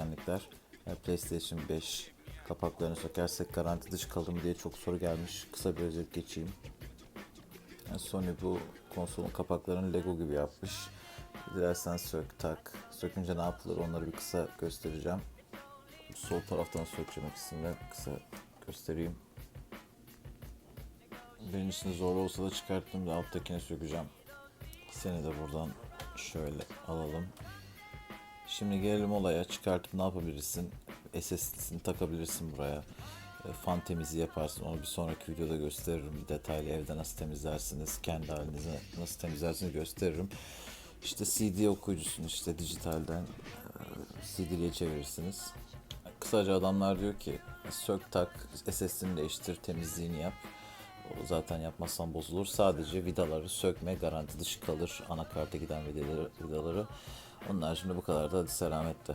Esenlikler. E, PlayStation 5 kapaklarını sökersek garanti dışı kalır mı diye çok soru gelmiş. Kısa bir özet geçeyim. Yani Sony bu konsolun kapaklarını Lego gibi yapmış. Dilersen sök, tak. Sökünce ne yapılır onları bir kısa göstereceğim. Sol taraftan sökeceğim ikisini kısa göstereyim. İçin zor olsa da çıkarttım da alttakini sökeceğim. Seni de buradan şöyle alalım. Şimdi gelelim olaya. Çıkartıp ne yapabilirsin? SSD'sini takabilirsin buraya. E, Fan temizliği yaparsın. Onu bir sonraki videoda gösteririm. Detaylı evde nasıl temizlersiniz, kendi halinize nasıl temizlersiniz gösteririm. İşte CD okuyucusunu işte dijitalden e, CD'liye çevirirsiniz. Kısaca adamlar diyor ki sök tak SSD'ni değiştir temizliğini yap. O zaten yapmazsan bozulur. Sadece vidaları sökme garanti dışı kalır. Anakarta giden vidaları. vidaları. Onun haricinde bu kadar da hadi selametle.